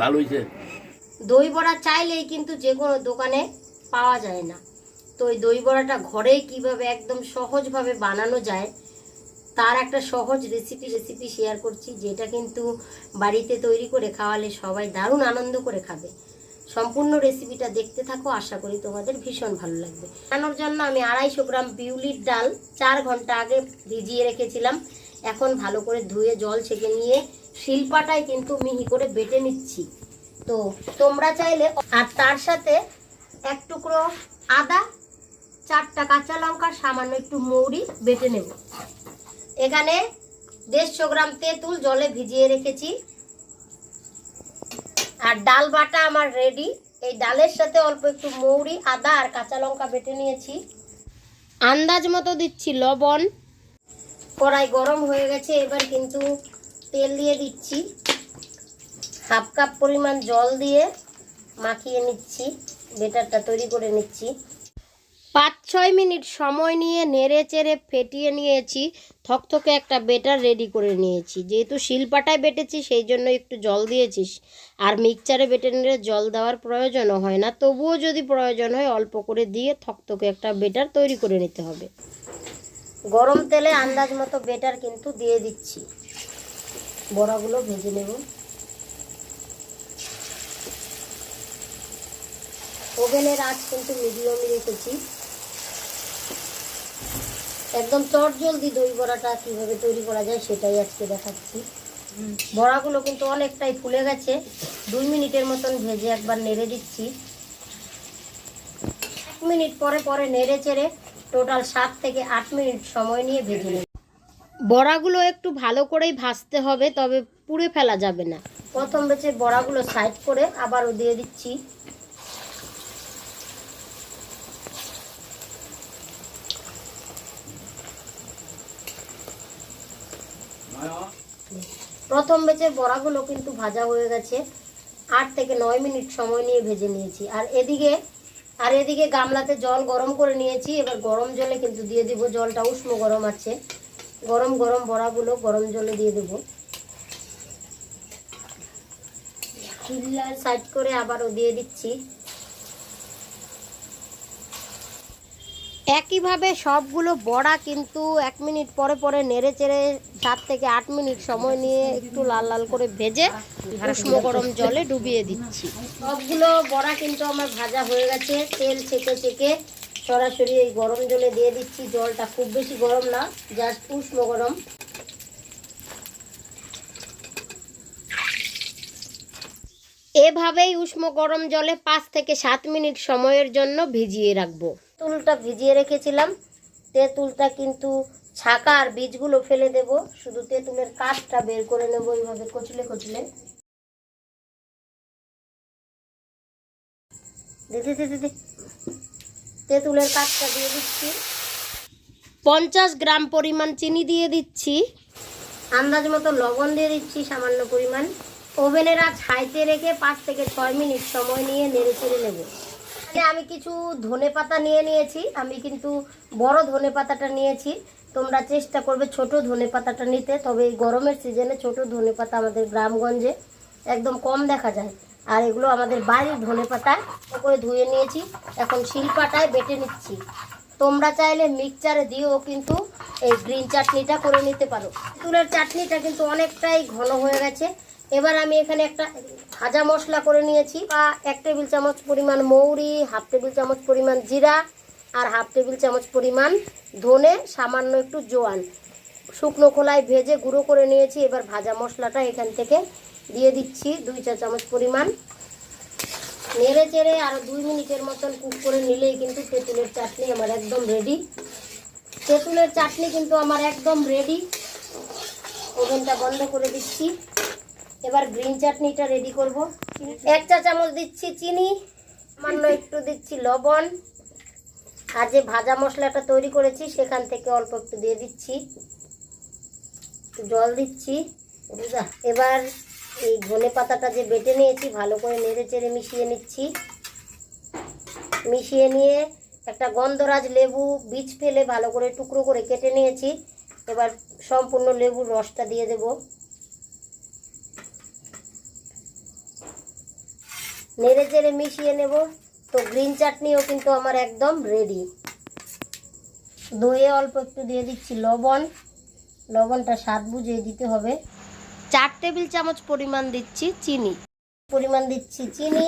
ভালো হয়েছে দই বড়া চাইলেই কিন্তু যে কোনো দোকানে পাওয়া যায় না। তো ওই দই বড়াটা ঘরেই কীভাবে একদম সহজভাবে বানানো যায়, তার একটা সহজ রেসিপি রেসিপি শেয়ার করছি, যেটা কিন্তু বাড়িতে তৈরি করে খাওয়ালে সবাই দারুণ আনন্দ করে খাবে। সম্পূর্ণ রেসিপিটা দেখতে থাকো, আশা করি তোমাদের ভীষণ ভালো লাগবে। বানানোর জন্য আমি আড়াইশো গ্রাম বিউলির ডাল চার ঘণ্টা আগে ভিজিয়ে রেখেছিলাম। এখন ভালো করে ধুয়ে জল ছেঁকে নিয়ে শিলপাটায় কিন্তু মিহি করে বেটে নিচ্ছি। তো তোমরা চাইলে আর তার সাথে এক টুকরো আদা, চারটা কাঁচা লঙ্কা, সামান্য একটু মৌরি বেটে নেব। এখানে দেড়শো গ্রাম তেঁতুল জলে ভিজিয়ে রেখেছি। আর ডাল বাটা আমার রেডি এই ডালের সাথে অল্প একটু মৌরি, আদা আর কাঁচা লঙ্কা বেটে নিয়েছি। আন্দাজ মতো দিচ্ছি লবণ। কড়াই গরম হয়ে গেছে, এবার কিন্তু তেল দিয়ে দিচ্ছি। হাফ কাপ পরিমাণ জল দিয়ে মাখিয়ে নিচ্ছি। বেটারটা তৈরি করে নিচ্ছি। পাঁচ ছয় মিনিট সময় নিয়ে নেড়ে চেড়ে ফেটিয়ে নিয়েছি। থকথকে একটা বেটার রেডি করে নিয়েছি। যেহেতু শিলপাটায় বেটেছি, সেই জন্য একটু জল দিয়েছিস। আর মিক্সচারে বেটে নিলে জল দেওয়ার প্রয়োজনও হয় না। তবুও যদি প্রয়োজন হয়, অল্প করে দিয়ে থকথকে একটা বেটার তৈরি করে নিতে হবে। গরম তেলে আন্দাজ মতো বেটার কিন্তু দিয়ে দিচ্ছি। বড়াগুলো ভেজে নেব। ওভেনের আঁচ কিন্তু মিডিয়ামে রেখেছি। একদম চট জলদি দই বড়াটা কীভাবে তৈরি করা যায় সেটাই আজকে দেখাচ্ছি। বড়াগুলো কিন্তু অনেকটাই ফুলে গেছে। দুই মিনিটের মতন ভেজে একবার নেড়ে দিচ্ছি। এক মিনিট পরে পরে নেড়ে চেড়ে টোটাল সাত থেকে আট মিনিট সময় নিয়ে ভেজে নেব। বড়াগুলো একটু ভালো করেই ভাজতে হবে, তবে পুড়ে ফেলা যাবে না। প্রথম বেচে বড়াগুলো সাইড করে আবারও দিয়ে দিচ্ছি। প্রথম বেচে বড়াগুলো কিন্তু ভাজা হয়ে গেছে। আট থেকে নয় মিনিট সময় নিয়ে ভেজে নিয়েছি। আর এদিকে আর এদিকে গামলাতে জল গরম করে নিয়েছি। এবার গরম জলে কিন্তু দিয়ে দিব, জলটা উষ্ণ গরম আছে। গরম গরম বড়াগুলো গরম জলে দিয়ে দেব। সাইড করে আবারও দিয়ে দিচ্ছি। একইভাবে সবগুলো বড়া কিন্তু এক মিনিট পরে পরে নেড়ে চেড়ে সাত থেকে আট মিনিট সময় নিয়ে একটু লাল লাল করে ভেজে উষ্ণ গরম জলে ডুবিয়ে দিচ্ছি। সবগুলো বড়া কিন্তু আমার ভাজা হয়ে গেছে, তেল ছেঁকে ছেঁকে সরাসরি এই গরম জলে দিয়ে দিচ্ছি। জলটা খুব বেশি গরম না জাস্ট উষ্ণ গরম। এভাবেই উষ্ণ গরম জলে পাঁচ থেকে সাত মিনিট সময়ের জন্য ভিজিয়ে রাখব। তেঁতুলটা ভিজিয়ে রেখেছিলাম। তেঁতুলটা কিন্তু ছাকা আর বীজগুলো ফেলে দেব। শুধু তেঁতুলের কাঠটা বের করে নেব এইভাবে কচলে কচলে। দিদি দিদি দিদি তেঁতুলের কাঠটা দিয়ে দিচ্ছি। পঞ্চাশ গ্রাম পরিমাণ চিনি দিয়ে দিচ্ছি। আন্দাজ মতো লবণ দিয়ে দিচ্ছি সামান্য পরিমাণ। ওভেনের আজ হাইতে রেখে পাঁচ থেকে ছয় মিনিট সময় নিয়ে নেড়ে চেড়ে নেব। আমি কিছু ধনে পাতা নিয়ে নিয়েছি। আমি কিন্তু বড় ধনে পাতাটা নিয়েছি। তোমরা চেষ্টা করবে ছোট ধনে পাতাটা নিতে। তবে এই গরমের সিজনে ছোট ধনে পাতা আমাদের গ্রামগঞ্জে একদম কম দেখা যায়। আর এগুলো আমাদের বাড়ির ধনে পাতা করে ধুয়ে নিয়েছি। এখন শিলপাটায় বেটে নিচ্ছি। তোমরা চাইলে মিক্সচারে দিয়েও কিন্তু এই গ্রিন চাটনিটা করে নিতে পারো। তুলের চাটনিটা কিন্তু অনেকটাই ঘন হয়ে গেছে। এবার আমি এখানে একটা ভাজা মশলা করে নিয়েছি। বা এক টেবিল চামচ পরিমাণ মৌরি, হাফ টেবিল চামচ পরিমাণ জিরা আর হাফ টেবিল চামচ পরিমাণ ধনে, সামান্য একটু জোয়ান। শুকনো খোলায় ভেজে গুঁড়ো করে নিয়েছি। এবার ভাজা মশলাটা এখান থেকে দিয়ে দিচ্ছি দুই চা চামচ পরিমাণ। নেড়ে চেড়ে আরও দুই মিনিটের মতন কুক করে নিলেই কিন্তু তেঁতুলের চাটনি আমার একদম রেডি তেঁতুলের চাটনি কিন্তু আমার একদম রেডি ওভেনটা বন্ধ করে দিচ্ছি। এবার গ্রিন চাটনিটা রেডি করব। এক চা চামচ দিচ্ছি চিনি সামান্য একটু দিচ্ছি লবণ। আর যে ভাজা মশলাটা তৈরি করেছি, সেখান থেকে অল্প একটু দিয়ে দিচ্ছি। জল দিচ্ছি। এবার এই ধনে পাতাটা যে বেটে নিয়েছি, ভালো করে নেড়ে চেড়ে মিশিয়ে নিচ্ছি। মিশিয়ে নিয়ে একটা গন্ধরাজ লেবু বীজ ফেলে ভালো করে টুকরো করে কেটে নিয়েছি। এবার সম্পূর্ণ লেবুর রসটা দিয়ে দেব। নেড়ে চেড়ে মিশিয়ে নেব। তো গ্রিন চাটনিও কিন্তু আমার একদম রেডি দইয়ে অল্প একটু দিয়ে দিচ্ছি লবণ। লবণটা স্বাদ বুঝিয়ে দিতে হবে। চার টেবিল চামচ পরিমাণ দিচ্ছি চিনি। পরিমাণ দিচ্ছি চিনি।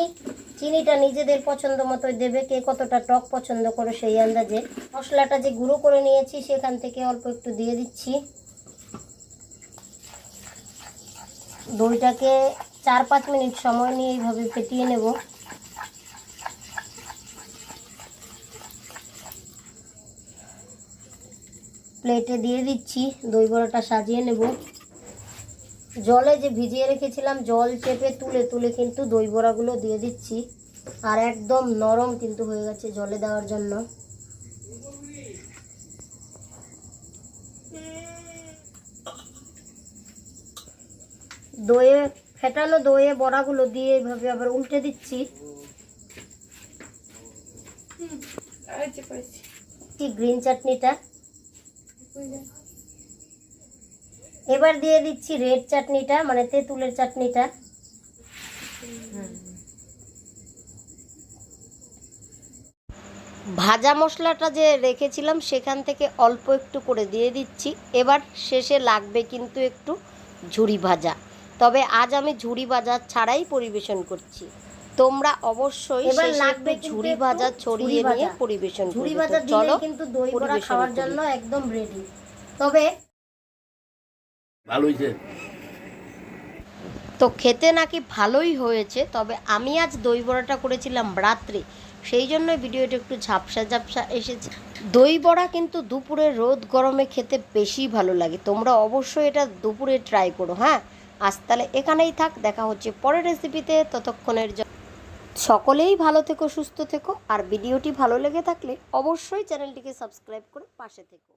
চিনিটা নিজেদের পছন্দ মতোই দেবে কে কতটা টক পছন্দ করে সেই আন্দাজে। মশলাটা যে গুঁড়ো করে নিয়েছি সেখান থেকে অল্প একটু দিয়ে দিচ্ছি। দইটাকে চার পাঁচ মিনিট সময় নিয়ে এইভাবে ফেটিয়ে নেব। প্লেটে দিয়ে দিচ্ছি। দই বড়াটা সাজিয়ে নেব। জলে যে ভিজিয়ে রেখেছিলাম জল চেপে তুলে তুলে কিন্তু দই বড়াগুলো দিয়ে দিচ্ছি। আর একদম নরম কিন্তু হয়ে গেছে জলে দেওয়ার জন্য। দইয়ে ফেটানো দইয়ে বড়াগুলো দিয়ে এইভাবে আবার উল্টে দিচ্ছি। গ্রিন চাটনিটা? এবার দিয়ে দিচ্ছি রেড চাটনিটা মানে তেঁতুলের চাটনিটা। ভাজা মশলাটা যে রেখেছিলাম, সেখান থেকে অল্প একটু করে দিয়ে দিচ্ছি। এবার শেষে লাগবে কিন্তু একটু ঝুরি ভাজা। তবে আজ আমি ঝুরি ভাজা ছাড়াই পরিবেশন করছি। তোমরা অবশ্যই এবার শেষে লাগবে ঝুরি ভাজা ছড়িয়ে নিয়ে পরিবেশন ঝুরি ভাজা চলো কিন্তু দই বড়া খাওয়ার জন্য একদম রেডি তবে ভালো হয়েছে। তো খেতে নাকি ভালোই হয়েছে তবে আমি আজ দই বড়াটা করেছিলাম রাত্রে। সেই জন্য ভিডিওটা একটু ঝাপসা ঝাপসা এসেছে। দই বড়া কিন্তু দুপুরে রোদ গরমে খেতে বেশি ভালো লাগে। তোমরা অবশ্যই এটা দুপুরে ট্রাই করো হ্যাঁ? আজ তাহলে এখানেই থাক দেখা হচ্ছে পরের রেসিপিতে ততক্ষণের জন্য সকলেই ভালো থেকো, সুস্থ থেকো। আর ভিডিওটি ভালো লেগে থাকলে অবশ্যই চ্যানেলটিকে সাবস্ক্রাইব করে পাশে থেকো।